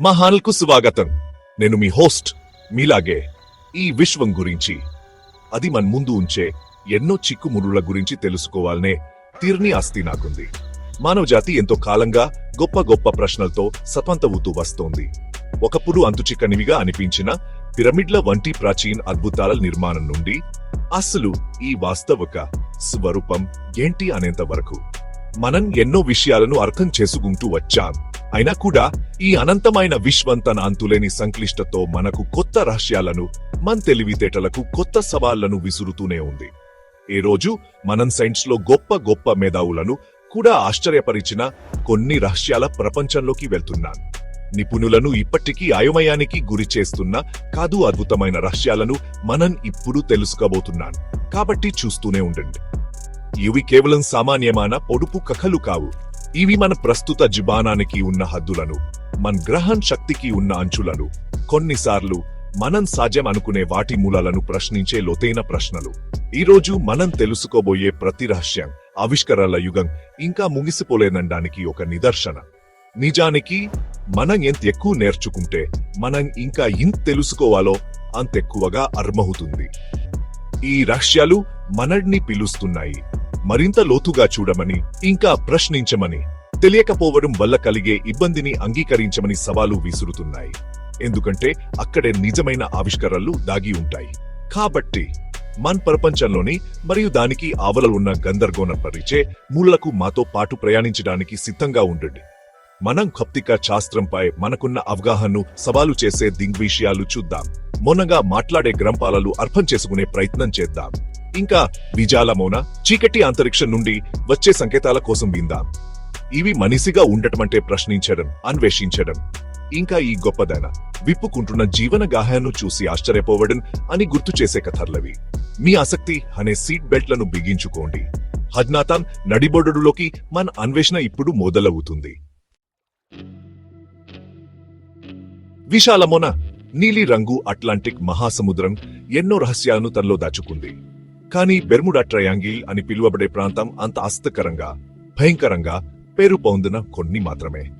మా హానల్కు స్వాగతం. నేను మీ హోస్ట్ మీలాగే ఈ విశ్వం గురించి. అది మన ముందు ఉంచే ఎన్నో చిక్కుమురుల గురించి తెలుసుకోవాలనే తీర్ని ఆస్తి నాకుంది. మానవజాతి ఎంతో కాలంగా గొప్ప గొప్ప ప్రశ్నలతో సపంతవుతూ వస్తోంది. ఒకప్పుడు అంతుచిక్కనివిగా అనిపించిన పిరమిడ్ల వంటి ప్రాచీన అద్భుతాల నిర్మాణం నుండి అసలు ఈ వాస్తవక స్వరూపం ఏంటి అనేంత వరకు. మనం ఎన్నో విషయాలను అర్థం చేసుకుంటూ వచ్చాం. అయినా కూడా ఈ అనంతమైన విశ్వం తన అంతులేని సంక్లిష్టతో మనకు కొత్త రహస్యాలను మన తెలివితేటలకు కొత్త సవాళ్ళను విసురుతూనే ఉంది. ఈ రోజు మనం సైన్స్లో గొప్ప గొప్ప మేధావులను కూడా ఆశ్చర్యపరిచిన కొన్ని రహస్యాల ప్రపంచంలోకి వెళ్తున్నాను నిపుణులను ఇప్పటికీ అయోమయానికి గురి చేస్తున్న కాదు అద్భుతమైన రహస్యాలను మనం ఇప్పుడు తెలుసుకోబోతున్నాను కాబట్టి చూస్తూనే ఉండండి. ఇవి కేవలం సామాన్యమైన పొడుపు కథలు కావు. ఇవి మన ప్రస్తుత జిబానానికి ఉన్న హద్దులను మన గ్రహం శక్తికి ఉన్న అంచులను. కొన్నిసార్లు మనం సాధ్యం అనుకునే వాటి మూలాలను ప్రశ్నించే లోతైన ప్రశ్నలు. ఈ రోజు మనం తెలుసుకోబోయే ప్రతి రహస్యం ఆవిష్కరాల యుగం ఇంకా ముగిసిపోలేనడానికి ఒక నిదర్శన. నిజానికి మనం ఎంత ఎక్కువ నేర్చుకుంటే మనం ఇంకా ఇంత తెలుసుకోవాలో అంతెక్కువగా అర్మవుతుంది. ఈ రహస్యాలు మనల్ని పిలుస్తున్నాయి. మరింత లోతుగా చూడమని ఇంకా ప్రశ్నించమని తెలియకపోవడం వల్ల కలిగే ఇబ్బందిని అంగీకరించమని సవాలు విసురుతున్నాయి. ఎందుకంటే అక్కడే నిజమైన ఆవిష్కరణలు దాగి ఉంటాయి. కాబట్టి మన ప్రపంచంలోని మరియు దానికి ఆవలలున్న ఉన్న పరిచే మూలకు మాతో పాటు ప్రయాణించడానికి సిద్ధంగా ఉండండి. మనం కప్తిక శాస్త్రంపై మనకున్న అవగాహనను సవాలు చేసే దిగ్విషయాలు చూద్దాం. మొన్నగా మాట్లాడే గ్రంథాలను అర్థం చేసుకునే ప్రయత్నం చేద్దాం. ఇంకా విజాలమోన? చీకటి అంతరిక్షం నుండి వచ్చే సంకేతాల కోసం విందాం. ఇవి మనిషిగా ఉండటమంటే ప్రశ్నించడం అన్వేషించడం. ఇంకా ఈ గొప్పదైన విప్పుకుంటున్న జీవన గాయాన్ని చూసి ఆశ్చర్యపోవడం అని గుర్తు చేసే కథర్లవి మీ ఆసక్తి అనే సీట్ బెల్ట్లను బిగించుకోండి. హజ్నాథాన్ నడిబొడులోకి మన అన్వేషణ ఇప్పుడు మొదలవుతుంది. విశాలమోన? నీలి రంగు అట్లాంటిక్ మహాసముద్రం ఎన్నో రహస్యాలను తనలో దాచుకుంది. కానీ బెర్ముడా ట్రయాంగిల్ అని పిలువబడే ప్రాంతం అంత ఆస్తకరంగా భయంకరంగా పేరు పొందిన కొన్ని మాత్రమే.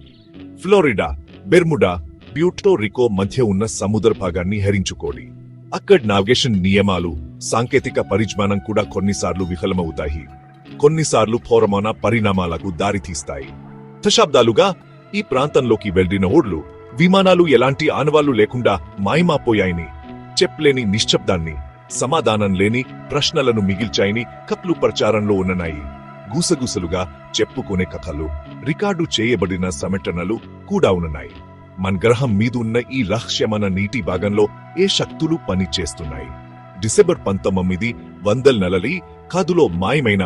ఫ్లోరిడా బెర్ముడా బ్యూటో రికో మధ్య ఉన్న సముద్ర భాగాన్ని హరించుకోడి. అక్కడ నావిగేషన్ నియమాలు సాంకేతిక పరిజ్ఞానం కూడా కొన్నిసార్లు విఫలమవుతాయి. కొన్నిసార్లు ఘోరమైన పరిణామాలకు దారితీస్తాయి. దశాబ్దాలుగా ఈ ప్రాంతంలోకి వెళ్ళిన ఓడ్లు విమానాలు ఎలాంటి ఆనవాళ్ళు లేకుండా మాయమాపోయాయని చెప్పలేని నిశ్శబ్దాన్ని సమాధానం లేని ప్రశ్నలను మిగిల్చాయని కప్లు ప్రచారంలో ఉన్నాయి గుసగుసలుగా చెప్పుకునే కథలు రికార్డు చేయబడిన సమటనలు కూడా ఉన్నాయి మన గ్రహం మీదున్న ఈ రహస్యమైన నీటి భాగంలో ఏ శక్తులు పనిచేస్తున్నాయి? డిసెంబర్ పంతొమ్మిది వందల నెలలి కాదులో మాయమైన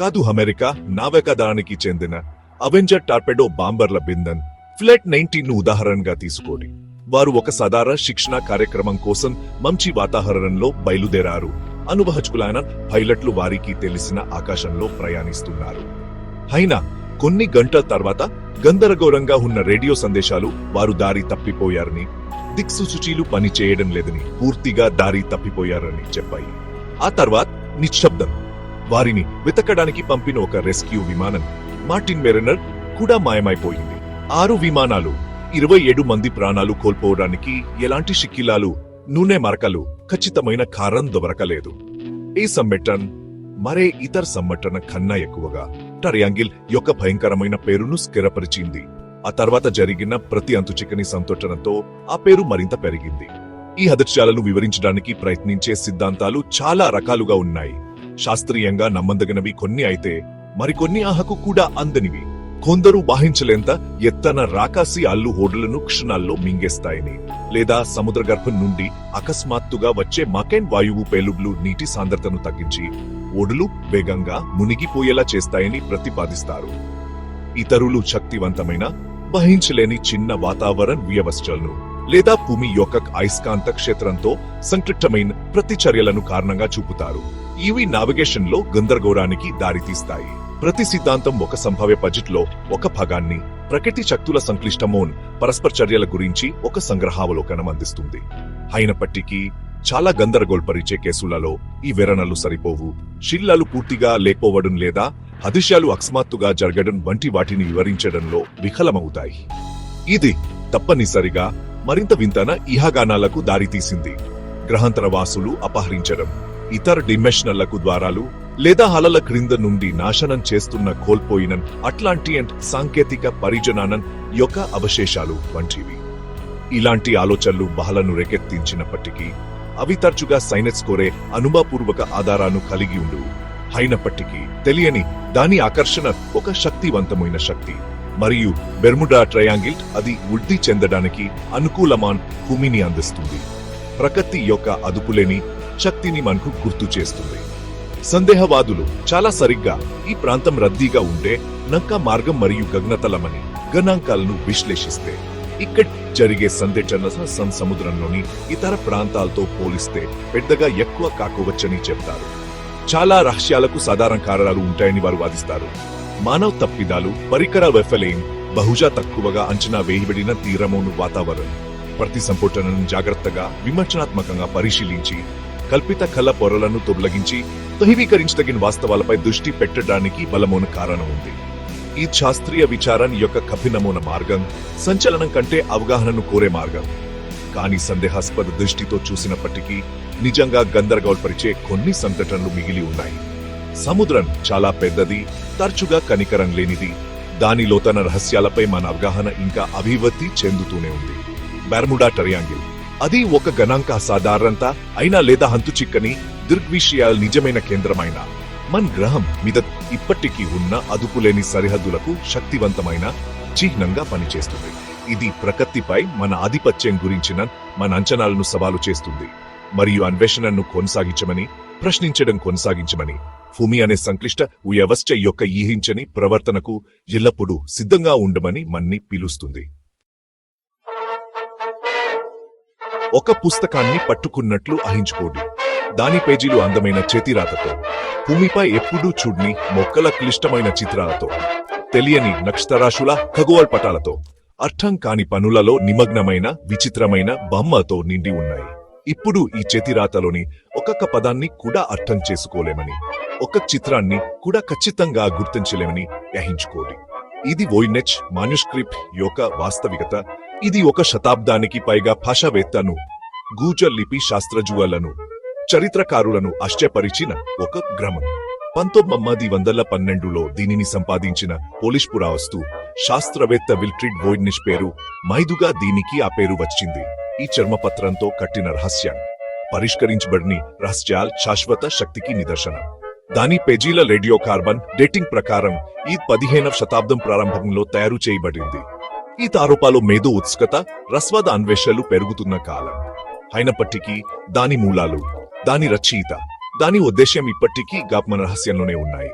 కాదు అమెరికా నావికాదానికి చెందిన అవెంజర్ టార్పెడో బాంబర్ల బిందన్ ఫ్లెట్ నైన్టీన్ను ఉదాహరణగా తీసుకోండి. వారు ఒక సాధారణ శిక్షణ కార్యక్రమం కోసం మంచి వాతావరణంలో బయలుదేరారు. అనుభవచుకులైన పైలట్లు వారికి తెలిసిన ఆకాశంలో ప్రయాణిస్తున్నారు. అయినా కొన్ని గంటల తర్వాత గందరగోళంగా ఉన్న రేడియో సందేశాలు వారు దారి తప్పిపోయారని దిక్సూచీలు పని చేయడం లేదని పూర్తిగా దారి తప్పిపోయారని చెప్పాయి. ఆ తర్వాత నిశ్శబ్దం. వారిని వెతకడానికి పంపిన ఒక రెస్క్యూ విమానం మార్టిన్ మెరినర్ కూడా మాయమైపోయింది. ఆరు విమానాలు ఇరవై ఏడు మంది ప్రాణాలు కోల్పోవడానికి ఎలాంటి షిక్కిలాలు నూనె మరకలు ఖచ్చితమైన కారం దొరకలేదు. ఈ సమ్మెటన్ మరే ఇతర సమ్మటన కన్నా ఎక్కువగా టరియాంగిల్ యొక్క భయంకరమైన పేరును స్థిరపరిచింది. ఆ తర్వాత జరిగిన ప్రతి అంతుచిక్కని సంతోషణతో ఆ పేరు మరింత పెరిగింది. ఈ అదృశ్యాలను వివరించడానికి ప్రయత్నించే సిద్ధాంతాలు చాలా రకాలుగా ఉన్నాయి. శాస్త్రీయంగా నమ్మందగినవి కొన్ని అయితే మరికొన్ని ఆహకు కూడా అందనివి. కొందరు వాహించలేంత ఎత్తన రాకాసి అల్లు హోడలను క్షణాల్లో మింగేస్తాయని. లేదా సముద్ర గర్భం నుండి అకస్మాత్తుగా వచ్చే మకెన్ వాయువు పేలుబ్లు నీటి సాంద్రతను తగ్గించి ఒడులు వేగంగా మునిగిపోయేలా చేస్తాయని ప్రతిపాదిస్తారు. ఇతరులు శక్తివంతమైన వహించలేని చిన్న వాతావరణ వ్యవస్థలను లేదా భూమి యొక్క అయస్కాంత క్షేత్రంతో సంక్లిష్టమైన ప్రతిచర్యలను కారణంగా చూపుతారు. ఇవి నావిగేషన్లో గందరగోళానికి దారితీస్తాయి. ప్రతి సిద్ధాంతం ఒక సంభావ్య బడ్జెట్లో ఒక భాగాన్ని ప్రకృతి శక్తుల సంక్లిష్టమోన్ పరస్పర చర్యల గురించి ఒక సంగ్రహావలోకనం అందిస్తుంది. అయినప్పటికీ చాలా గందరగోళపరిచే కేసులలో ఈ వివరణలు సరిపోవు. శిల్లాలు పూర్తిగా లేకపోవడం లేదా అదృశ్యాలు అకస్మాత్తుగా జరగడం వంటి వాటిని వివరించడంలో విఫలమవుతాయి. ఇది తప్పనిసరిగా మరింత వింతన ఇహాగానాలకు దారితీసింది. గ్రహాంతర వాసులు అపహరించడం ఇతర డిమెషనళ్ళకు ద్వారాలు లేదా హలల క్రింద నుండి నాశనం చేస్తున్న కోల్పోయిన అట్లాంటియంట్ సాంకేతిక పరిజనానం యొక్క అవశేషాలు వంటివి. ఇలాంటి ఆలోచనలు బహలను రేకెత్తించినప్పటికీ అవి తరచుగా సైనస్ కోరే అనుభవపూర్వక ఆధారాను కలిగి ఉండు అయినప్పటికీ తెలియని దాని ఆకర్షణ ఒక శక్తివంతమైన శక్తి. మరియు బెర్ముడా ట్రయాంగిల్ అది వృద్ధి చెందడానికి అనుకూలమాన్ భూమిని అందిస్తుంది. ప్రకృతి యొక్క అదుపులేని శక్తిని మనకు గుర్తు చేస్తుంది. సందేహవాదులు చాలా సరిగ్గా ఈ ప్రాంతం రద్దీగా ఉంటే నక్క మార్గం మరియు గగనతలమని గణాంకాలను విశ్లేషిస్తే ఇక్కడ జరిగే సంఘటన సన్ సముద్రంలోని ఇతర ప్రాంతాలతో పోలిస్తే పెద్దగా ఎక్కువ కాకోవచ్చని చెప్తారు. చాలా రహస్యాలకు సాధారణ కారణాలు ఉంటాయని వారు వాదిస్తారు. మానవ తప్పిదాలు పరికర వైఫల్యం బహుశా తక్కువగా అంచనా వేయబడిన తీరమోను వాతావరణం. ప్రతి సంపుటనను జాగ్రత్తగా విమర్శనాత్మకంగా పరిశీలించి కల్పిత కళ పొరలను తొలగించి తొహివీకరించదగిన వాస్తవాలపై దృష్టి పెట్టడానికి బలమైన కారణం ఉంది. ఈ శాస్త్రీయ విచారం యొక్క కఠినమైన మార్గం సంచలనం కంటే అవగాహనను కోరే మార్గం. కానీ సందేహాస్పద దృష్టితో చూసినప్పటికీ నిజంగా గందరగోళపరిచే కొన్ని సంఘటనలు మిగిలి ఉన్నాయి. సముద్రం చాలా పెద్దది తరచుగా కనికరం లేనిది. దాని లోతన రహస్యాలపై మన అవగాహన ఇంకా అభివృద్ధి చెందుతూనే ఉంది. బెర్ముడా టరియాంగిల్ అది ఒక గణాంక సాధారణత అయినా లేదా హంతు చిక్కని దృగ్విషయాల నిజమైన కేంద్రమైన. మన గ్రహం మీద ఇప్పటికీ ఉన్న అదుపులేని సరిహద్దులకు శక్తివంతమైన చిహ్నంగా పనిచేస్తుంది. ఇది ప్రకృతిపై మన ఆధిపత్యం గురించిన మన అంచనాలను సవాలు చేస్తుంది. మరియు అన్వేషణను కొనసాగించమని ప్రశ్నించడం కొనసాగించమని భూమి అనే సంక్లిష్ట వ్యవస్థ యొక్క ఈహించని ప్రవర్తనకు ఎల్లప్పుడూ సిద్ధంగా ఉండమని మన్ని పిలుస్తుంది. ఒక పుస్తకాన్ని పట్టుకున్నట్లు అహించుకోండి. దాని పేజీలు అందమైన చేతిరాతతో భూమిపై ఎప్పుడూ చూడ్ని మొక్కల క్లిష్టమైన చిత్రాలతో తెలియని నక్షత్రరాశుల ఖగోల్ పటాలతో అర్థం కాని పనులలో నిమగ్నమైన విచిత్రమైన బొమ్మతో నిండి ఉన్నాయి. ఇప్పుడు ఈ చేతిరాతలోని ఒక్కొక్క పదాన్ని కూడా అర్థం చేసుకోలేమని ఒక చిత్రాన్ని కూడా ఖచ్చితంగా గుర్తించలేమని గ్రహించుకోండి ఇది వోయినెచ్ మాన్యుస్క్రిప్ట్ యొక్క వాస్తవికత. ఇది ఒక శతాబ్దానికి పైగా భాషావేత్తను గూజ లిపి శాస్త్రజువలను చరిత్రకారులను ఆశ్చర్యపరిచిన ఒక గ్రమం. పంతొమ్మిది వందల పన్నెండులో దీనిని సంపాదించిన పోలిష్ పురావస్తు శాస్త్రవేత్త విల్ట్రిడ్ వోయినిష్ పేరు మైదుగా దీనికి ఆ పేరు వచ్చింది. ఈ చర్మపత్రంతో కట్టిన రహస్యం. పరిష్కరించబడిని రహస్యాల్ శాశ్వత శక్తికి నిదర్శనం. దాని పేజీల రేడియో కార్బన్ డేటింగ్ ప్రకారం ఈ పదిహేనవ శతాబ్దం ప్రారంభంలో తయారు చేయబడింది. ఈ తారూపాలో మేధో ఉత్సుకత రస్వాద అన్వేషణలు పెరుగుతున్న కాలం. అయినప్పటికీ దాని మూలాలు దాని రచయిత దాని ఉద్దేశ్యం ఇప్పటికీ గాప్మన రహస్యంలోనే ఉన్నాయి.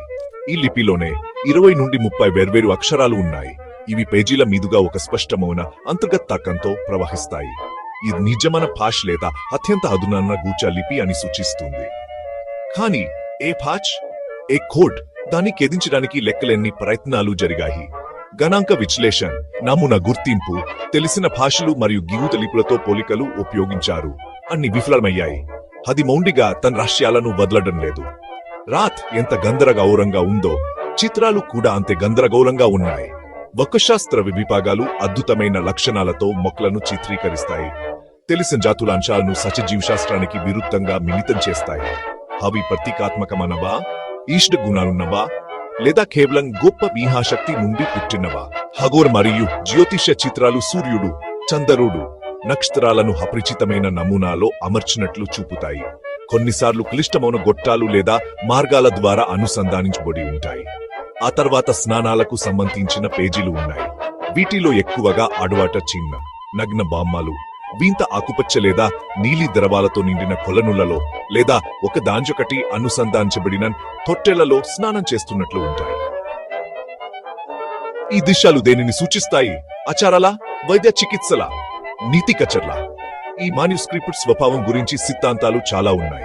ఈ లిపిలోనే ఇరవై నుండి ముప్పై వేర్వేరు అక్షరాలు ఉన్నాయి. ఇవి పేజీల మీదుగా ఒక స్పష్టమైన అంతర్గత తర్కంతో ప్రవహిస్తాయి. ఇది నిజమైన భాష లేదా అత్యంత అధునాన్న గూచ లిపి అని సూచిస్తుంది. కానీ ఏ ఫాచ్ ఏ కోడ్ దాన్ని ఛేదించడానికి లెక్కలెన్ని ప్రయత్నాలు జరిగాయి. గణాంక విశ్లేషణ నమూనా గుర్తింపు తెలిసిన భాషలు మరియు గిగుత లిపులతో పోలికలు ఉపయోగించారు. అన్ని విఫలమయ్యాయి. అది మౌండిగా తన రహస్యాలను వదలడం లేదు. రాత్ ఎంత గందరగౌరంగా ఉందో చిత్రాలు కూడా అంతే గందరగౌరంగా ఉన్నాయి. వకశాస్త్ర విభాగాలు అద్భుతమైన లక్షణాలతో మొక్కలను చిత్రీకరిస్తాయి. తెలిసిన జాతుల అంశాలను సచజీవశాస్త్రానికి విరుద్ధంగా మిళితం చేస్తాయి. అవి ప్రతీకాత్మకమనవా? ఈష్ట గుణాలున్నవా? లేదా కేవలం గొప్ప మీహాశక్తి నుండి పుట్టినవా? హగోర్ మరియు జ్యోతిష చిత్రాలు సూర్యుడు చంద్రుడు నక్షత్రాలను అపరిచితమైన నమూనాలో అమర్చినట్లు చూపుతాయి. కొన్నిసార్లు క్లిష్టమైన గొట్టాలు లేదా మార్గాల ద్వారా అనుసంధానించబడి ఉంటాయి. ఆ తర్వాత స్నానాలకు సంబంధించిన పేజీలు ఉన్నాయి. వీటిలో ఎక్కువగా అడవాట చిన్న నగ్న బామ్మలు వింత ఆకుపచ్చ లేదా నీలి ద్రవాలతో నిండిన కొలనులలో లేదా ఒక దాంజొకటి అనుసంధానించబడిన తొట్టెలలో స్నానం చేస్తున్నట్లు ఉంటాయి. ఈ దిశలు దేనిని సూచిస్తాయి? ఆచారాల? వైద్య చికిత్సల? నీతి కచర్ల? ఈ మాన్యుస్క్రిప్ట్ స్వభావం గురించి సిద్ధాంతాలు చాలా ఉన్నాయి.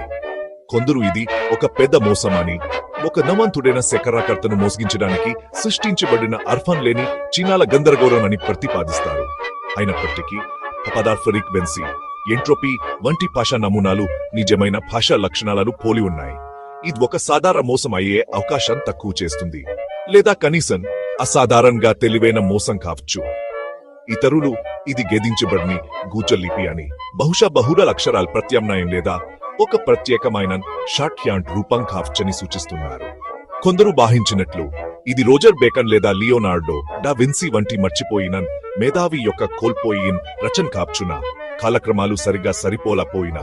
కొందరు ఇది ఒక పెద్ద మోసమని ఒక నమంతుడైన శకరాకర్తను మోసగించడానికి సృష్టించబడిన అర్ఫన్ లేని చీనాల గందరగోళం అని ప్రతిపాదిస్తారు. అయినప్పటికీ పదార్థ ఫ్రీక్వెన్సీ ఎంట్రోపీ వంటి భాషా నమూనాలు నిజమైన భాషా లక్షణాలను పోలి ఉన్నాయి. ఇది ఒక సాధారణ మోసం అయ్యే అవకాశం తక్కువ చేస్తుంది. లేదా కనీసం అసాధారణంగా తెలివైన మోసం కావచ్చు. ఇతరులు ఇది గెదించబడిని గూచలిపి అని బహుశా బహుళ అక్షరాల ప్రత్యామ్నాయం లేదా ఒక ప్రత్యేకమైన షాట్యాంట్ రూపం కావచ్చని సూచిస్తున్నారు. కొందరు బాహించినట్లు ఇది రోజర్ బేకన్ లేదా లియోనార్డో డా విన్సీ వంటి మర్చిపోయిన మేధావి యొక్క కోల్పోయిన్ రచన్ కాప్చున కాలక్రమాలు సరిగ్గా సరిపోలపోయినా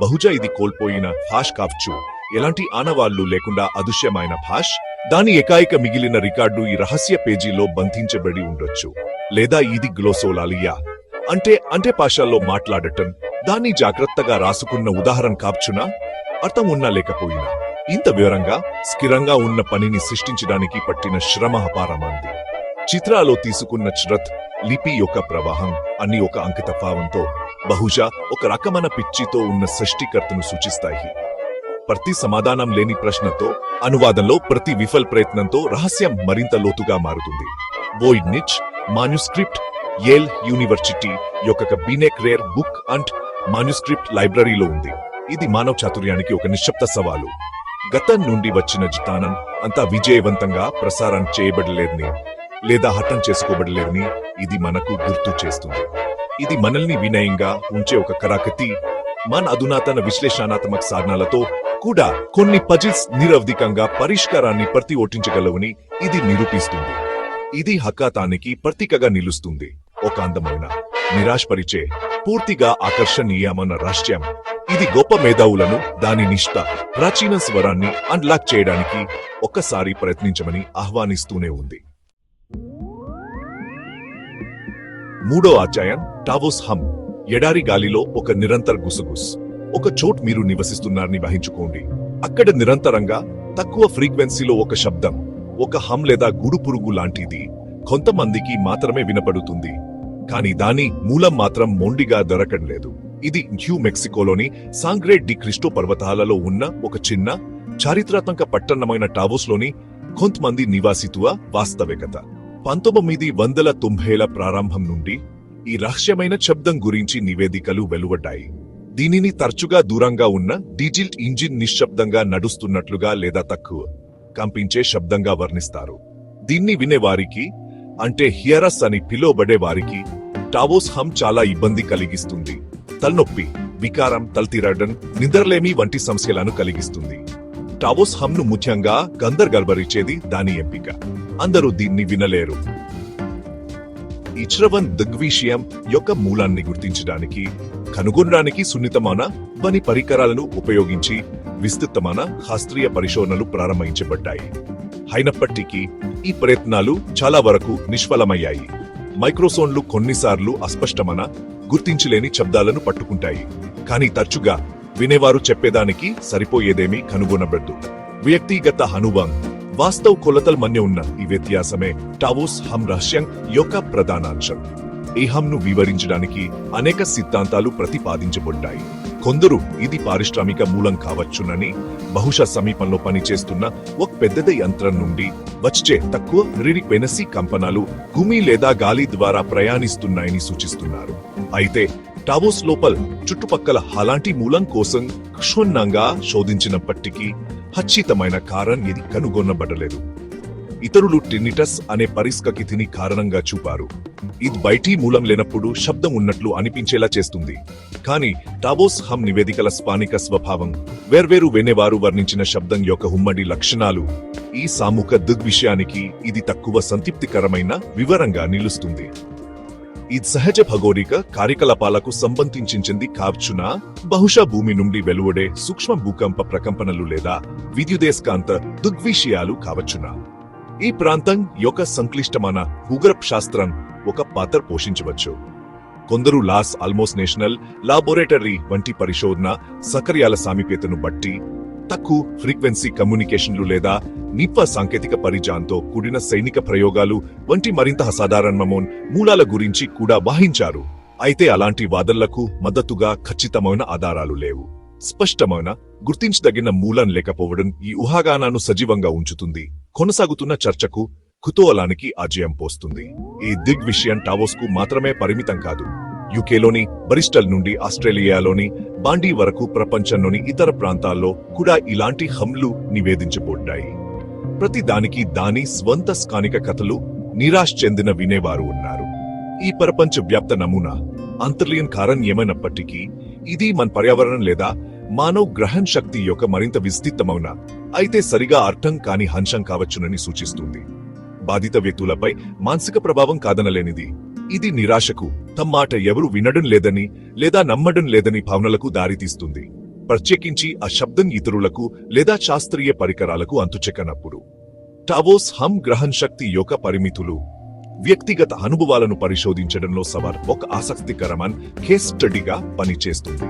బహుజా ఇది కోల్పోయిన భాష్ కావచ్చు. ఎలాంటి ఆనవాళ్ళు లేకుండా అదృశ్యమైన భాష్ దాని ఏకాయిక మిగిలిన రికార్డు ఈ రహస్య పేజీలో బంధించబడి ఉండొచ్చు. లేదా ఇది గ్లోసోలాలియా. అంటే అంటే భాషల్లో మాట్లాడటం దాన్ని జాగ్రత్తగా రాసుకున్న ఉదాహరణ కాపుచునా అర్థం ఉన్నా లేకపోయినా. ఇంత వివరంగా స్థిరంగా ఉన్న పనిని సృష్టించడానికి పట్టిన శ్రమ అపారమంది. చిత్రాలో తీసుకున్న శ్రత్ లిపి యొక్క ప్రవాహం అని ఒక అంకిత భావంతో బహుశా ఒక రకమైన పిచ్చితో ఉన్న సృష్టికర్తను సూచిస్తాయి. ప్రతి సమాధానం లేని ప్రశ్నతో అనువాదంలో ప్రతి విఫల్ ప్రయత్నంతో రహస్యం మరింత లోతుగా మారుతుంది. Voynich manuscript Yale university యొక్క Beinecke rare book and manuscript లైబ్రరీలో ఉంది. ఇది మానవ చాతుర్యానికి ఒక నిశ్శబ్ద సవాలు. గతం నుండి వచ్చిన జితానం అంతా విజయవంతంగా ప్రసారం చేయబడలేదని లేదా హఠం చేసుకోబడలేదని ఇది మనకు గుర్తు చేస్తుంది. ఇది మనల్ని వినయంగా ఉంచే ఒక కరాకతి. మన అధునాతన విశ్లేషణాత్మక సాధనాలతో కూడా కొన్ని పజిల్స్ నిరవధికంగా పరిష్కారాన్ని ప్రతి ఓటించగలవని ఇది నిరూపిస్తుంది. ఇది హకాతానికి ప్రతీకగా నిలుస్తుంది. ఒక అందమైన నిరాశపరిచే పూర్తిగా ఆకర్షణీయమైన రాష్ట్రం. ఇది గొప్ప మేధావులను దాని నిష్ట ప్రాచీన స్వరాన్ని అన్లాక్ చేయడానికి ఒక్కసారి ప్రయత్నించమని ఆహ్వానిస్తూనే ఉంది. మూడో అధ్యాయం టావోస్ హమ్. ఎడారి గాలిలో ఒక నిరంతర గుసగుస్. ఒక చోట్ మీరు నివసిస్తున్నారని వహించుకోండి. అక్కడ నిరంతరంగా తక్కువ ఫ్రీక్వెన్సీలో ఒక శబ్దం ఒక హమ్ లేదా గుడుపురుగు లాంటిది. కొంతమందికి మాత్రమే వినపడుతుంది. కానీ దాని మూలం మాత్రం మొండిగా దొరకట్లేదు. ఇది న్యూ మెక్సికోలోని సాంగ్రే డి క్రిస్టో పర్వతాలలో ఉన్న ఒక చిన్న చారిత్రాత్మక పట్టణమైన టావోస్లోని కొంతమంది నివాసితువ వాస్తవికత. పంతొమ్మిది వందల తొంభైల ప్రారంభం నుండి ఈ రహస్యమైన శబ్దం గురించి నివేదికలు వెలువడ్డాయి. దీనిని తరచుగా దూరంగా ఉన్న డీజిల్ ఇంజిన్ నిశ్శబ్దంగా నడుస్తున్నట్లుగా లేదా తక్కువ కంపించే శబ్దంగా వర్ణిస్తారు. దీన్ని వినేవారికి అంటే హియరస్ అని పిలువబడే వారికి టావోస్ హమ్ చాలా ఇబ్బంది కలిగిస్తుంది. తలనొప్పి వికారం తల్తిరడన్ నిద్రలేమి వంటి సమస్యలను కలిగిస్తుంది. టావోస్ హమ్ను ముఖ్యంగా ముఖ్యంగా గందరగర్భరిచేది దాని ఎంపిక. అందరూ దీన్ని వినలేరు. ఇచ్రవన్ దగ్విషయం దృగ్విషయం యొక్క మూలాన్ని గుర్తించడానికి కనుగొనడానికి సున్నితమైన పని పరికరాలను ఉపయోగించి విస్తృతమైన శాస్త్రీయ పరిశోధనలు ప్రారంభించబడ్డాయి. అయినప్పటికీ ఈ ప్రయత్నాలు చాలా వరకు నిష్ఫలమయ్యాయి. మైక్రోసోన్లు కొన్నిసార్లు అస్పష్టమైన గుర్తించలేని శబ్దాలను పట్టుకుంటాయి. కానీ తరచుగా వినేవారు చెప్పేదానికి సరిపోయేదేమీ కనుగొనబడ్డు వ్యక్తిగత అనుభవం వాస్తవ కొలతలు మధ్య ఉన్న ఈ వ్యత్యాసమే టావోస్ హమ్ రహస్యం యొక్క ప్రధానాంశం. ఈ హమ్ను వివరించడానికి అనేక సిద్ధాంతాలు ప్రతిపాదించబడ్డాయి. కొందరు ఇది పారిశ్రామిక మూలం కావచ్చునని బహుశా సమీపంలో పనిచేస్తున్న ఒక పెద్దద యంత్రం నుండి వచ్చే తక్కువ రిడిక్ కంపనాలు భూమి లేదా గాలి ద్వారా ప్రయాణిస్తున్నాయని సూచిస్తున్నారు. అయితే టావోస్ లోపల్ చుట్టుపక్కల అలాంటి మూలం కోసం క్షుణ్ణంగా శోధించినప్పటికీ ఖచ్చితమైన కారణం ఇది కనుగొనబడలేదు. ఇతరులు టిన్నిటస్ అనే పరిస్థితిని కారణంగా చూపారు. ఇది బయటి మూలం లేనప్పుడు శబ్దం ఉన్నట్లు అనిపించేలా చేస్తుంది. కానీ టాబోస్ హమ్ నివేదికల స్థానిక స్వభావం వేర్వేరు వినేవారు వర్ణించిన శబ్దం యొక్క ఉమ్మడి లక్షణాలు ఈ సామూహిక దృగ్విషయానికి ఇది తక్కువ సంతృప్తికరమైన వివరంగా నిలుస్తుంది. ఈ సహజ భౌగోళిక కార్యకలాపాలకు సంబంధించింది కావచ్చునా బహుశా భూమి నుండి వెలువడే సూక్ష్మ భూకంప ప్రకంపనలు లేదా విద్యుదేస్కాంత దుగ్విషయాలు కావచ్చునా? ఈ ప్రాంతం యొక్క సంక్లిష్టమైన భూగర్భ శాస్త్రం ఒక పాత్ర పోషించవచ్చు. కొందరు లాస్ ఆల్మోస్ నేషనల్ లాబొరేటరీ వంటి పరిశోధన సకర్యాల సామీప్యతను బట్టి తక్కువ ఫ్రీక్వెన్సీ కమ్యూనికేషన్లు లేదా నిప్ప సాంకేతిక పరిజాంతో కూడిన సైనిక ప్రయోగాలు వంటి మరింత అసాధారణమోన్ మూలాల గురించి కూడా వాహించారు. అయితే అలాంటి వాదనలకు మద్దతుగా ఖచ్చితమైన ఆధారాలు లేవు. స్పష్టమైన గుర్తించదగిన మూలం లేకపోవడం ఈ ఊహాగానాను సజీవంగా ఉంచుతుంది. కొనసాగుతున్న చర్చకు కుతూహలానికి ఆజయం పోస్తుంది. ఈ దిగ్విషయం టావోస్కు మాత్రమే పరిమితం కాదు. యుకేలోని బరిస్టల్ నుండి ఆస్ట్రేలియాలోని బాండీ వరకు ప్రపంచంలోని ఇతర ప్రాంతాల్లో కూడా ఇలాంటి హమ్లు నివేదించబడ్డాయి. ప్రతి దానికి దాని స్వంత స్థానిక కథలు నిరాశ చెందిన వినేవారు ఉన్నారు. ఈ ప్రపంచ వ్యాప్త నమూనా అంతర్లీన్ కారణం ఏమైనప్పటికీ ఇది మన పర్యావరణం లేదా మానవ గ్రహణ శక్తి యొక్క మరింత విస్తృతమైన అయితే సరిగా అర్థం కాని హంశం కావచ్చునని సూచిస్తుంది. బాధిత వ్యక్తులపై మానసిక ప్రభావం కాదనలేనిది ఇది నిరాశకు తమ మాట ఎవరు వినడం లేదని లేదా నమ్మడం లేదని భావనలకు దారితీస్తుంది. ప్రత్యేకించి ఆ శబ్దం ఇతరులకు లేదా శాస్త్రీయ పరికరాలకు అంతుచెక్కనప్పుడు. టావోస్ హమ్ గ్రహణ శక్తి యొక్క పరిమితులు. వ్యక్తిగత అనుభవాలను పరిశోధించడంలో సవర్ ఒక ఆసక్తికరమైన కేస్ స్టడీగా పనిచేస్తుంది.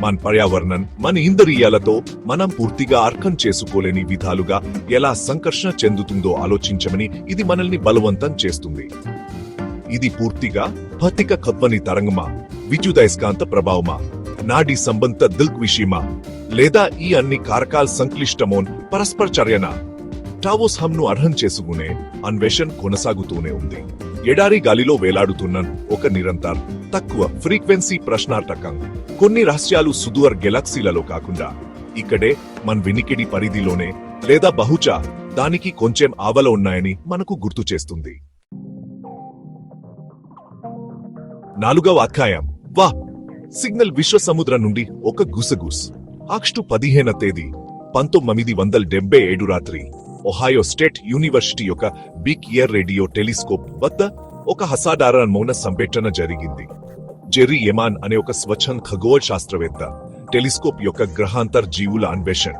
మన పర్యావరణం మన ఇంద్రియాలతో మనం పూర్తిగా అర్థం చేసుకోలేని విధాలుగా ఎలా సంకర్షణ చెందుతుందో ఆలోచించమని ఇది మనల్ని బలవంతం చేస్తుంది. ఇది పూర్తిగా భతిక కప్పని తరంగమా? విద్యుదయస్కాంత ప్రభావమా? నాడి సంబంధ దిల్క్ విషయమా లేదా ఈ అన్ని కారకాల సంక్లిష్టమోన్ పరస్పర చర్యనా? టావోస్ హమ్ను అర్హం చేసుకునే అన్వేషణ కొనసాగుతూనే ఉంది. ఎడారి గాలిలో వేలాడుతున్న ఒక నిరంతర తక్కువ ఫ్రీక్వెన్సీ ప్రశ్నార్థకం. కొన్ని రహస్యాలు సుదూర గెలాక్సీలలో కాకుండా ఇక్కడే మన వినికిడి పరిధిలోనే లేదా బహుశా దానికి కొంచెం ఆవల ఉన్నాయని మనకు గుర్తు చేస్తుంది. నాలుగవ అధ్యాయం. వా! సిగ్నల్ విశ్వ సముద్రం నుండి ఒక గుసగుస్. ఆగస్టు పదిహేన తేదీ పంతొమ్మిది వందల డెబ్బై ఏడు రాత్రి ఒహాయో స్టేట్ యూనివర్సిటీ యొక్క బిగ్ ఇయర్ రేడియో టెలిస్కోప్ వద్ద ఒక అసాధారణ మౌన సంఘటన జరిగింది. జెర్రీ ఎమాన్ అనే ఒక స్వచ్ఛంద ఖగోళ శాస్త్రవేత్త టెలిస్కోప్ యొక్క గ్రహాంతర్ జీవుల అన్వేషణ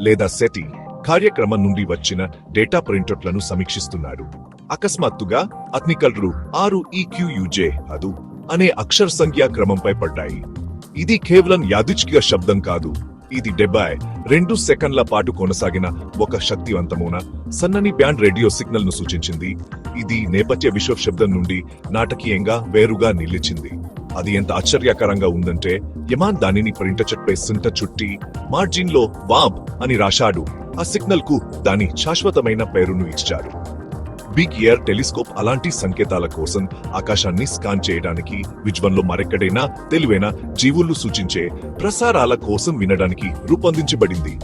లేదా సెటి కార్యక్రమం నుండి వచ్చిన డేటా ప్రింటౌట్లను సమీక్షిస్తున్నాడు. అకస్మాత్తుగా అతని కళ్ళు ఆరు ఈక్యూయుజే అదు అనే అక్షర సంఖ్యా క్రమంపై పడ్డాయి. ఇది కేవలం యాదృచ్ఛిక శబ్దం కాదు. ఇది డెబ్బై రెండు సెకండ్ల పాటు కొనసాగిన ఒక శక్తివంతమైన సన్నని బ్యాండ్ రేడియో సిగ్నల్ను సూచించింది. ఇది నేపథ్య విశ్వ శబ్దం నుండి నాటకీయంగా వేరుగా నిలిచింది. అది ఎంత ఆశ్చర్యకరంగా ఉందంటే యమాన్ దానిని ప్రింటర్ చెట్పై సింట చుట్టి మార్జిన్లో వాబ్ అని రాశాడు. ఆ సిగ్నల్కు దాని శాశ్వతమైన పేరును ఇచ్చారు బిగ్ ఎయిర్ టెలిస్కోప్ అలాంటి సంకేతాల కోసం ఆకాశాన్ని స్కాన్ చేయడానికి విజ్వన్లో మరెక్కడైనా తెలివైన జీవులు సూచించే ప్రసారాల కోసం వినడానికి రూపొందించబడింది.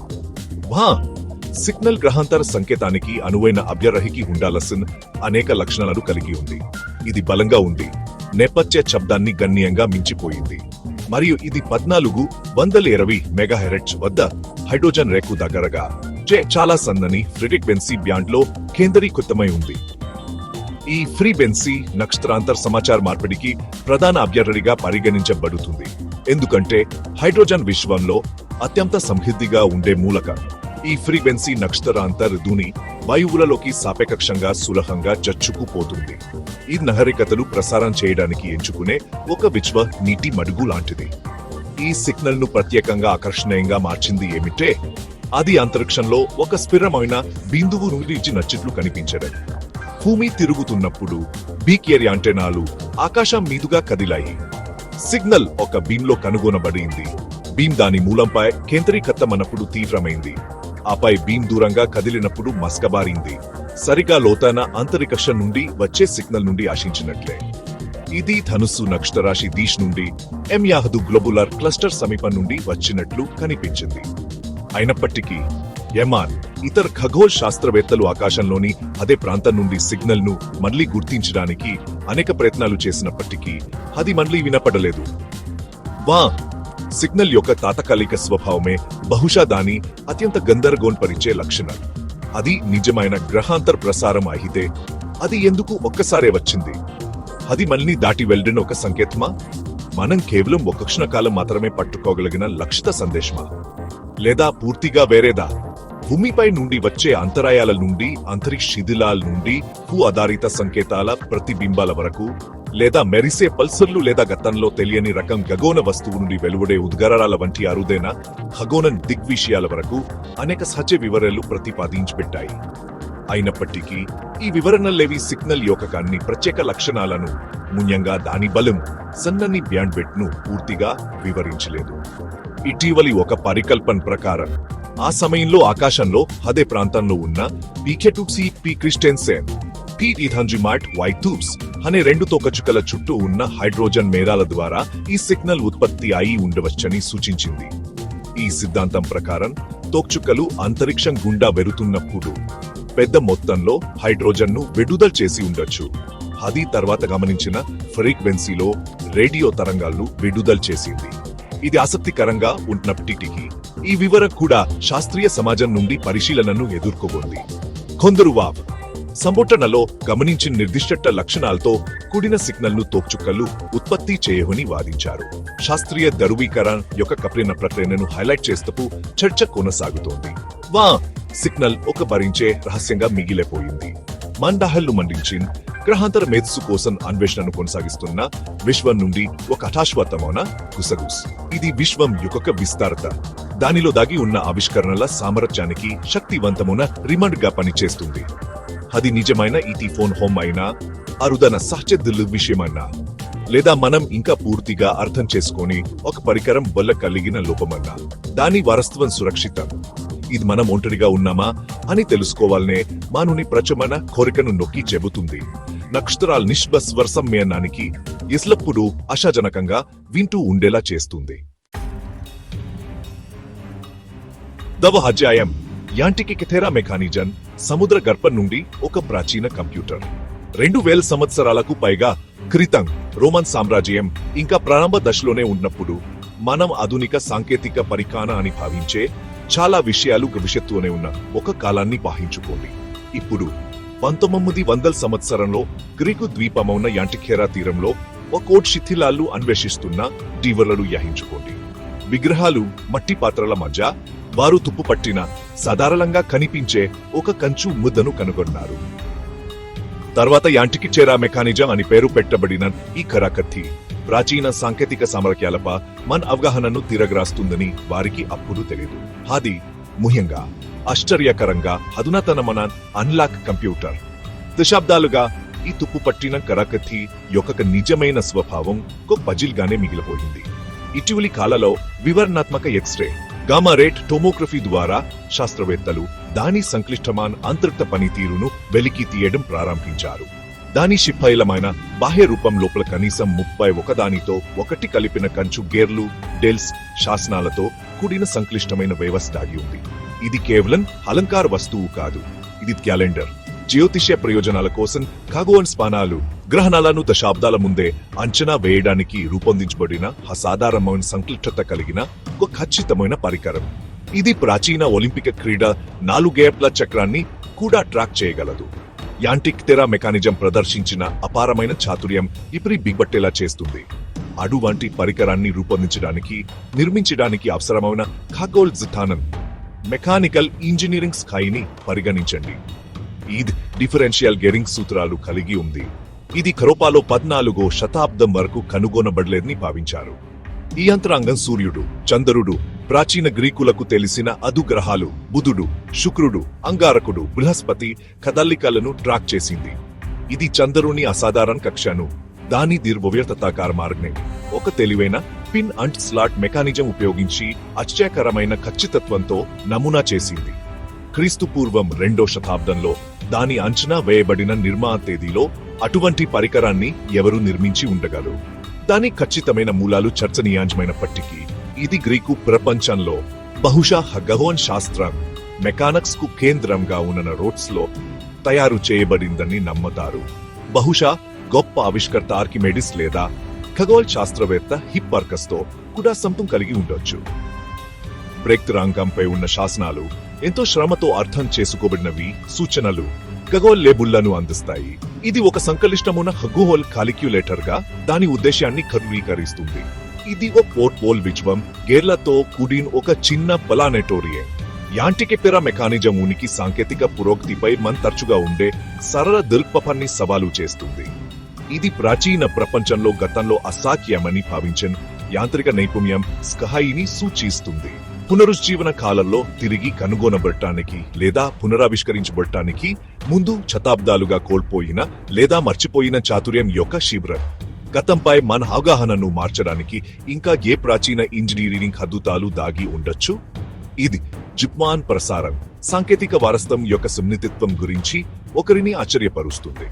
వా! సిగ్నల్ గ్రహాంతర సంకేతానికి అనువైన అభ్యరహికి ఉండాల్సిన అనేక లక్షణాలను కలిగి ఉంది. ఇది బలంగా ఉంది. నేపథ్య శబ్దాన్ని గణనీయంగా మించిపోయింది. మరియు ఇది పద్నాలుగు వందల ఇరవై మెగాహెరెట్స్ వద్ద హైడ్రోజన్ రేకు దగ్గరగా చే చాలా సన్నని ఫ్రీక్వెన్సీ బ్యాండ్లో కేంద్రీకృతమై ఉంది. ఈ ఫ్రీబెన్సీ నక్షత్రాంతర్ సమాచార మార్పిడికి ప్రధాన అభ్యర్థిగా పరిగణించబడుతుంది. ఎందుకంటే హైడ్రోజన్ విశ్వంలో అత్యంత సమృద్ధిగా ఉండే మూలకం. ఈ ఫ్రీక్వెన్సీ నక్షత్రాంతర్ ధుని వాయువులలోకి సాపేక్షంగా సులభంగా చచ్చుకుపోతుంది ఈ నహరికతలు ప్రసారం చేయడానికి ఎంచుకునే ఒక విశ్వ నీటి మడుగు లాంటిది. ఈ సిగ్నల్ను ప్రత్యేకంగా ఆకర్షణీయంగా మార్చింది ఏమిటే అది అంతరిక్షంలో ఒక స్థిరమైన బిందువు నుండి నచ్చిట్లు కనిపించడం భూమి తిరుగుతున్నప్పుడు బీకేరి యాంటెనాలు ఆకాశం మీదుగా కదిలాయి. సిగ్నల్ ఒక బీమ్లో కనుగొనబడింది. బీమ్ దాని మూలంపై కేంద్రీకృతమన్నప్పుడు తీవ్రమైంది. ఆపై బీమ్ దూరంగా కదిలినప్పుడు మస్కబారింది. సరిగా లోతైన అంతరిక్ష నుండి వచ్చే సిగ్నల్ నుండి ఆశించినట్లే. ఇది ధనుస్సు నక్షత్రరాశి దీష్ నుండి ఎంయాహదు గ్లోబులర్ క్లస్టర్ సమీపం నుండి వచ్చినట్లు కనిపించింది. అయినప్పటికీ యమాన్ ఇతర ఖగోళ శాస్త్రవేత్తలు ఆకాశంలోని అదే ప్రాంతం నుండి సిగ్నల్ను మళ్ళీ గుర్తించడానికి అనేక ప్రయత్నాలు చేసినప్పటికీ అది మళ్ళీ వినపడలేదు. వా! సిగ్నల్ యొక్క తాతకాలిక స్వభావమే బహుశా దాని అత్యంత గందరగోన్పరిచే లక్షణం. అది నిజమైన గ్రహాంతర ప్రసారం అయితే అది ఎందుకు ఒక్కసారే వచ్చింది? అది మళ్ళీ దాటి వెళ్ళిన ఒక సంకేతమా? మనం కేవలం ఒక క్షణకాలం మాత్రమే పట్టుకోగలిగిన లక్షిత సందేశమా? లేదా పూర్తిగా వేరేదా? భూమిపై నుండి వచ్చే అంతరాయాల నుండి అంతరిక్ష శిథిలాల నుండి భూ ఆధారిత సంకేతాల ప్రతిబింబాల వరకు లేదా మెరిసే పల్సర్లు లేదా గతంలో తెలియని రకం గగోన వస్తువు నుండి వెలువడే ఉద్గారాల వంటి అరుదైన ఖగోన దిగ్విషయాల వరకు అనేక సహజ వివరాలు ప్రతిపాదించిపెట్టాయి. అయినప్పటికీ ఈ వివరణలేవి సిగ్నల్ యొక్కకాన్ని ప్రత్యేక లక్షణాలను మున్యంగా దాని బలం సన్నని బ్యాండ్విడ్త్ను పూర్తిగా వివరించలేదు. ఇటీవలి ఒక పరికల్పన ప్రకారం ఆ సమయంలో ఆకాశంలో అదే ప్రాంతంలో ఉన్న పీకెటుక్సి పి క్రిస్టెన్సెన్ పీట్ ఇథంజిమాట్ వైటూబ్స్ అనే రెండు తోకచుకల చుట్టూ ఉన్న హైడ్రోజన్ మేఘాల ద్వారా ఈ సిగ్నల్ ఉత్పత్తి అయి ఉండవచ్చని సూచించింది. ఈ సిద్ధాంతం ప్రకారం తోక్చుకలు అంతరిక్షం గుండా వెరుతున్నప్పుడు పెద్ద మొత్తంలో హైడ్రోజన్ను విడుదల చేసి ఉండొచ్చు. అది తర్వాత గమనించిన ఫ్రీక్వెన్సీలో రేడియో తరంగాలను విడుదల చేసింది. ఇది ఆసక్తికరంగా ఉన్నప్పటికీ ఈ వివరం కూడా శాస్త్రీయ సమాజం నుండి పరిశీలనను ఎదుర్కోబోంది. కొందరు వావ్ సంఘటనలో గమనించిన నిర్దిష్ట లక్షణాలతో కూడిన సిగ్నల్ను తోక్చుక్కలు ఉత్పత్తి చేయవని వాదించారు. శాస్త్రీయ ధృవీకరణ యొక్క కప్రిన ప్రక్రియను హైలైట్ చేస్తూ చర్చ కొనసాగుతోంది. వా సిగ్నల్ ఒక భరించే రహస్యంగా మిగిలిపోయింది. మండహల్లు మండించింది. గ్రహాంతర మేధస్సు కోసం అన్వేషణను కొనసాగిస్తున్న విశ్వం నుండి ఒక హఠాశ్వతమైన గుసగుస్. ఇది విశ్వం యొక్క విస్తారత. దానిలో దాగి ఉన్న ఆవిష్కరణల సామర్థ్యానికి శక్తివంతమైన రిమండ్గా పనిచేస్తుంది. అది నిజమైన ఈటీ ఫోన్ హోమ్ అయినా అరుదన సహజ విషయమన్నా లేదా మనం ఇంకా పూర్తిగా అర్థం చేసుకొని ఒక పరికరం వల్ల కలిగిన లోపమన్నా దాని వారస్తవం సురక్షితం. ఇది మనం ఒంటరిగా ఉన్నామా అని తెలుసుకోవాలనే మానుని ప్రచమన కోరికను నొక్కి చెబుతుంది. నక్షత్రాల నిష్బస్వర సమ్మేళనానికి ఎల్లప్పుడూ ఆశాజనకంగా వింటూ ఉండేలా చేస్తుంది. దవ అధ్యాయం యాంటికి కెథెరా మెకానిజన్ సముద్ర గర్భం నుండి ఒక ప్రాచీన కంప్యూటర్. రెండు వేల సంవత్సరాలకు పైగా క్రితం రోమన్ సామ్రాజ్యం ఇంకా ప్రారంభ దశలోనే ఉన్నప్పుడు మనం ఆధునిక సాంకేతిక పరికాన అని భావించే చాలా విషయాలు భవిష్యత్తులోనే ఉన్న ఒక కాలాన్ని వాహించుకోండి ఇప్పుడు పంతొమ్మిది వందల సంవత్సరంలో గ్రీకు ద్వీపమౌన యాంటిఖేరా తీరంలో ఒక కోట్ శిథిలాలు అన్వేషిస్తున్న డీవర్లను యాహించుకోండి. విగ్రహాలు మట్టి పాత్రల మధ్య వారు తుప్పు పట్టిన సాధారణంగా కనిపించే ఒక కంచు ముద్దను కనుగొన్నారు. తర్వాత యాంటికి చేరా మెకానిజం అని పేరు పెట్టబడిన ఈ కరాకత్తి ప్రాచీన సాంకేతిక సామర్థ్యాలపై మన అవగాహనను తిరగరాస్తుందని వారికి అప్పుడు తెలియదు. అది ముఖ్యంగా ఆశ్చర్యకరంగా అధునాతనమన అన్లాక్ కంప్యూటర్ దశాబ్దాలుగా ఈ తుప్పు పట్టిన కరాకథి యొక్క నిజమైన స్వభావం ఒక పజిల్గానే మిగిలిపోయింది. ఇటీవలి కాలలో వివరణాత్మక ఎక్స్రే గామా రేట్ టోమోగ్రఫీ ద్వారా శాస్త్రవేత్తలు దాని సంక్లిష్టమాన్ అంతర్గత పనితీరును వెలికి తీయడం ప్రారంభించారు. దాని శిఫైలమైన బాహ్య రూపం లోపల కనీసం ముప్పై ఒకదానితో ఒకటి కలిపిన కంచు గేర్లు డెల్స్ శాసనాలతో కూడిన సంక్లిష్టమైన వ్యవస్థ దాగి ఉంది. ఇది కేవలం అలంకార వస్తువు కాదు. ఇది క్యాలెండర్. జ్యోతిష్య ప్రయోజనాల కోసం ఖగోన్ స్పానాలు గ్రహణాలను దశాబ్దాల ముందే అంచనా వేయడానికి రూపొందించబడిన అసాధారణమైన సంక్లిష్టత కలిగిన ఒక ఖచ్చితమైన పరికరం. ఇది ప్రాచీన ఒలింపిక్ క్రీడ నాలుగేప్ల చక్రాన్ని కూడా ట్రాక్ చేయగలదు. యాంటిక్ తెరా మెకానిజం ప్రదర్శించిన అపారమైన చాతుర్యం ఇప్పుడు బిగ్బట్టేలా చేస్తుంది. అటువంటి పరికరాన్ని రూపొందించడానికి నిర్మించడానికి అవసరమైన ఖగోల్ జిథానం మెకానికల్ ఇంజనీరింగ్ స్థాయిని పరిగణించండి. ఈద్ డిఫరెన్షియల్ గెరింగ్ సూత్రాలు కలిగి ఉంది. ఇది కరోపాలో పద్నాలుగో శతాబ్దం వరకు కనుగొనబడలేదని భావించారు. ఈ యంత్రాంగం సూర్యుడు చంద్రుడు ప్రాచీన గ్రీకులకు తెలిసిన అదుగ్రహాలు బుధుడు శుక్రుడు అంగారకుడు బృహస్పతి కదలికలను ట్రాక్ చేసింది. ఇది చంద్రుని అసాధారణ కక్షను దాని దీర్ఘవ్యర్థతాకార మార్గనే ఒక తెలివైన పిన్ అండ్ స్లాట్ మెకానిజం ఉపయోగించి ఆశ్చర్యకరమైన ఖచ్చితత్వంతో నమూనా చేసింది. క్రీస్తు పూర్వం రెండో శతాబ్దంలో దాని అంచనా వేయబడిన నిర్మాణ తేదీలో అటువంటి పరికరాన్ని ఎవరు నిర్మించి ఉండగలరు. దాని ఖచ్చితమైన మూలాలు చర్చనీయాంజమైనప్పటికీ ఇది గ్రీకు ప్రపంచంలో బహుశా ఖగోన్ శాస్త్రం మెకానిక్స్కు కేంద్రంగా ఉన్న రోడ్స్లో తయారు చేయబడిందని నమ్ముతారు. బహుశా గొప్ప ఆవిష్కర్త ఆర్కిమెడిస్ లేదా ఖగోళ శాస్త్రవేత్త హిప్పర్కస్తో కూడా సంతం కలిగి ఉండొచ్చు. బ్రేక్ రంగంపై ఉన్న శాసనాలు ఎంతో శ్రమతో అర్థం చేసుకోబడినవి సూచనలు ఖగోల్ లేబుళ్ళను అందిస్తాయి. ఇది ఒక సంకలిష్టమున ఖగోళ కాలిక్యులేటర్గా దాని ఉద్దేశాన్ని కర్వీకరిస్తుంది. ఇది ఓ పోర్ట్బోల్ విశ్వం గేర్లతో కూడిన ఒక చిన్న ప్లానెటోరియం. యాంటికెపెరా మెకానిజం ఉనికి సాంకేతిక పురోగతిపై మన తరచుగా ఉండే సరళ దృక్పథాన్ని సవాలు చేస్తుంది. ఇది ప్రాచీన ప్రపంచంలో గతంలో అసాఖ్యమని భావించిన యాంత్రిక నైపుణ్యం స్కహాయిని సూచిస్తుంది. పునరుజ్జీవన కాలంలో తిరిగి కనుగొనబడటానికి లేదా పునరావిష్కరించబడటానికి ముందు శతాబ్దాలుగా కోల్పోయిన లేదా మర్చిపోయిన చాతుర్యం యొక్క శిబిరం. గతంపై మన అవగాహనను మార్చడానికి ఇంకా ఏ ప్రాచీన ఇంజనీరింగ్ హద్దుతాలు దాగి ఉండొచ్చు? ఇది జిప్మాన్ ప్రసారం సాంకేతిక వారసత్వం యొక్క సున్నితత్వం గురించి ఒకరిని ఆశ్చర్యపరుస్తుంది.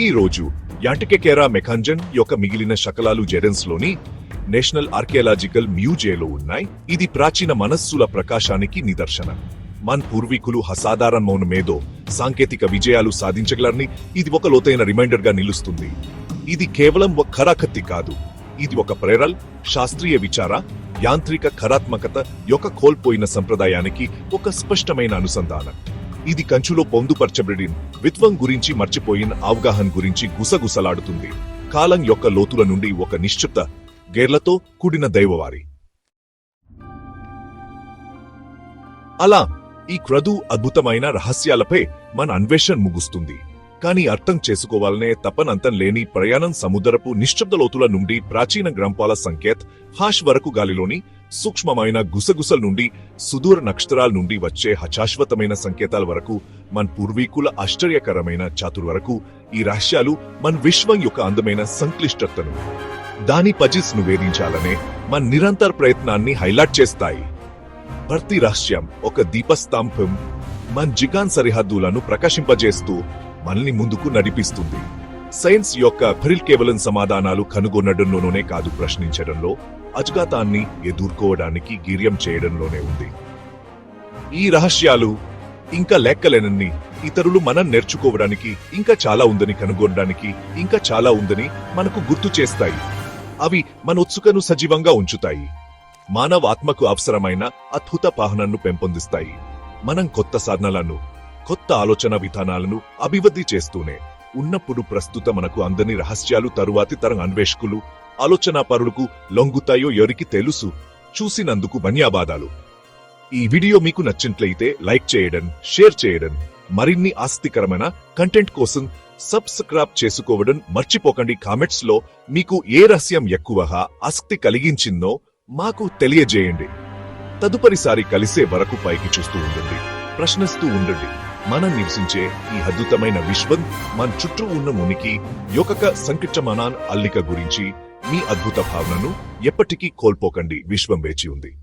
ఈ రోజు యాంటికెకేరా మెకాంజన్ యొక్క మిగిలిన శకలాలు జెరెన్స్లోని నేషనల్ ఆర్కియాలజికల్ మ్యూజియంలో ఉన్నాయి. ఇది ప్రాచీన మనస్సుల ప్రకాశానికి నిదర్శనం. మన పూర్వీకులు అసాధారణమైన మేధో సాంకేతిక విజయాలు సాధించగలరని ఇది ఒక లోతైన రిమైండర్గా నిలుస్తుంది. ఇది కేవలం ఒక ఖరాకత్తి కాదు. ఇది ఒక ప్రేరల్ శాస్త్రీయ విచార యాంత్రిక ఖరాత్మకత యొక్క కోల్పోయిన సంప్రదాయానికి ఒక స్పష్టమైన అనుసంధానం. ఇది కంచులో పొందుపరచబడిన విత్వం గురించి మర్చిపోయిన అవగాహన గురించి గుసగుసలాడుతుంది. కాలం యొక్క లోతుల నుండి ఒక నిశ్చిత గేర్లతో కూడిన దైవవారి. అలా ఈ క్రదు అద్భుతమైన రహస్యాలపై మన అన్వేషణ ముగుస్తుంది. కానీ అర్థం చేసుకోవాలనే తపనంతం లేని ప్రయాణం సముద్రపు నిశ్శబ్ద లోతుల నుండి ప్రాచీన గ్రంథాల సంకేత్ హాష్ వరకు గాలిలోని సూక్ష్మమైన గుసగుసల నుండి సుదూర నక్షత్రాల నుండి వచ్చే హశాశ్వతమైన సంకేతాల వరకు మన పూర్వీకుల ఆశ్చర్యకరమైన చాతుర్ వరకు ఈ రహస్యాలు మన విశ్వం యొక్క అందమైన సంక్లిష్టతను దాని పజిస్ను వేధించాలనే మన నిరంతర ప్రయత్నాన్ని హైలైట్ చేస్తాయి. ప్రతి రహస్యం ఒక దీపస్తంభం మన జిగాన్ సరిహద్దులను ప్రకాశింపజేస్తూ మనల్ని ముందుకు నడిపిస్తుంది. సైన్స్ యొక్క ఫిరిల్ కేవలం సమాధానాలు కనుగొనడంలోనే కాదు ప్రశ్నించడంలో అజ్ఞాతాన్ని ఎదుర్కోవడానికి గీర్యం చేయడంలోనే ఉంది. ఈ రహస్యాలు ఇంకా లెక్కలేనన్ని ఇతరులు మనం నేర్చుకోవడానికి ఇంకా చాలా ఉందని కనుగొనడానికి ఇంకా చాలా ఉందని మనకు గుర్తు చేస్తాయి. అవి మన ఉత్సుకను సజీవంగా ఉంచుతాయి. మానవ ఆత్మకు అవసరమైన అద్భుత పాహనను పెంపొందిస్తాయి. మనం కొత్త సాధనలను కొత్త ఆలోచన విధానాలను అభివృద్ధి చేస్తూనే ఉన్నప్పుడు ప్రస్తుత మనకు అందని రహస్యాలు తరువాతి తరం అన్వేషకులు ఆలోచనా పరులకు లొంగుతాయో ఎవరికి తెలుసు. చూసినందుకు ధన్యవాదాలు. ఈ వీడియో మీకు నచ్చినట్లయితే లైక్ చేయడం షేర్ చేయడం మరిన్ని ఆసక్తికరమైన కంటెంట్ కోసం సబ్స్క్రైబ్ చేసుకోవడం మర్చిపోకండి. కామెంట్స్లో మీకు ఏ రహస్యం ఎక్కువగా ఆసక్తి కలిగించిందో మాకు తెలియజేయండి. తదుపరిసారి కలిసే వరకు పైకి చూస్తూ ఉండండి. ప్రశ్నిస్తూ ఉండండి. మనం నివసించే ఈ అద్భుతమైన విశ్వం మన చుట్టూ ఉన్న మునికి యొక్క సంకటమానాన్ అల్లిక గురించి మీ అద్భుత భావనను ఎప్పటికీ కోల్పోకండి. విశ్వం వేచి ఉంది.